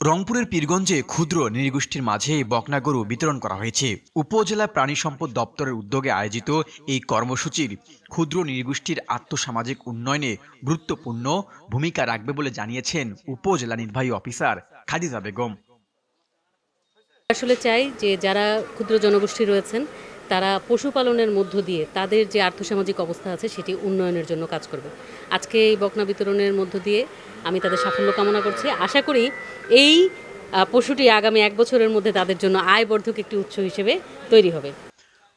রংপুরের পীরগঞ্জে ক্ষুদ্র নৃগোষ্ঠীর মাঝে বকনা গরু বিতরণ করা হয়েছে। উপজেলা প্রাণী সম্পদ দপ্তরের উদ্যোগে আয়োজিত এই কর্মসূচির ক্ষুদ্র নৃগোষ্ঠীর আত্মসামাজিক উন্নয়নে গুরুত্বপূর্ণ ভূমিকা রাখবে বলে জানিয়েছেন উপজেলা নির্বাহী অফিসার খাদিজা বেগম। আসলে চাই যে যারা ক্ষুদ্র জনগোষ্ঠী রয়েছেন তারা পশুপালনের মধ্য দিয়ে তাদের যে আর্থসামাজিক অবস্থা আছে, সেটি উন্নয়নের জন্য কাজ করবে। আজকে এই বকনা বিতরণের মধ্য দিয়ে আমি তাদের সাফল্য কামনা করছি। আশা করি এই পশুটি আগামী এক বছরের মধ্যে তাদের জন্য আয়বর্ধক একটি উৎস হিসেবে তৈরি হবে।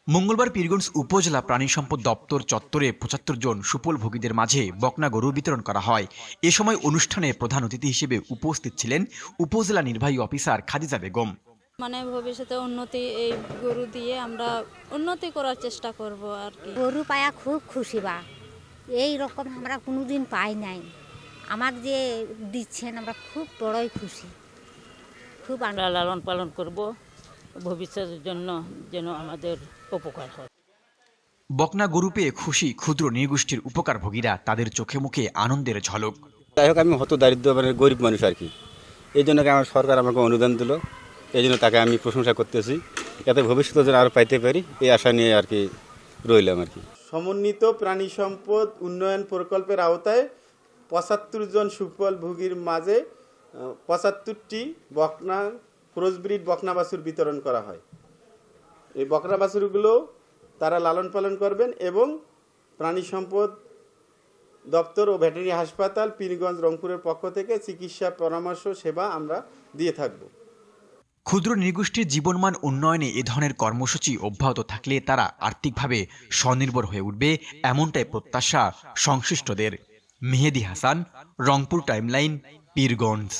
মঙ্গলবার পীরগঞ্জ উপজেলা প্রাণী সম্পদ দপ্তর চত্বরে পঁচাত্তর জন সুফল ভোগীদের মাঝে বকনা গরু বিতরণ করা হয়। এ সময় অনুষ্ঠানে প্রধান অতিথি হিসেবে উপস্থিত ছিলেন উপজেলা নির্বাহী অফিসার খাদিজা বেগম। মানে ভবিষ্যতে উন্নতি এই গরু দিয়ে আমরা উন্নতি করার চেষ্টা করব আর কি। গরু পায়া খুব খুশি বা। এই রকম আমরা কোনোদিন পাই নাই। আমাকে যে দিচ্ছেন আমরা খুব বড়ই খুশি। খুব আমরা লালন পালন করব। ভবিষ্যতের জন্য যেন আমাদের উপকার হয়। বকনা গরু পেয়ে খুশি ক্ষুদ্র নৃগোষ্ঠীর উপকারভোগীরা তাদের চোখে মুখে আনন্দের ঝলক। যাই হোক আমি হত দারিদ্র মানে গরিব মানুষ আর কি। এই জন্য আমার সরকার আমাকে অনুদান দিল? এই জন্য তাকে আমি প্রশংসা করতেছি। যাতে ভবিষ্যতে যেন আরও পাইতে পারি, এই আশা নিয়ে আর কি রইলাম আর কি। সমন্বিত প্রাণী সম্পদ উন্নয়ন প্রকল্পের আওতায় পঁচাত্তর জন সুফল ভোগীর মাঝে পঁচাত্তরটি বকনা, ক্রসব্রিড বকনা বাছুর বিতরণ করা হয়। এই বকনা বাছুরগুলো তারা লালন পালন করবেন এবং প্রাণী সম্পদ দপ্তর ও ভেটেরিনারি হাসপাতাল, পীরগঞ্জ, রংপুরের পক্ষ থেকে চিকিৎসা পরামর্শ, সেবা আমরা দিয়ে থাকব। ক্ষুদ্র নৃগোষ্ঠীর জীবনমান উন্নয়নে এ ধরনের কর্মসূচি অব্যাহত থাকলে তারা আর্থিকভাবে স্বনির্ভর হয়ে উঠবে এমনটাই প্রত্যাশা সংশ্লিষ্টদের। মেহেদি হাসান, রংপুর টাইমলাইন, পীরগঞ্জ।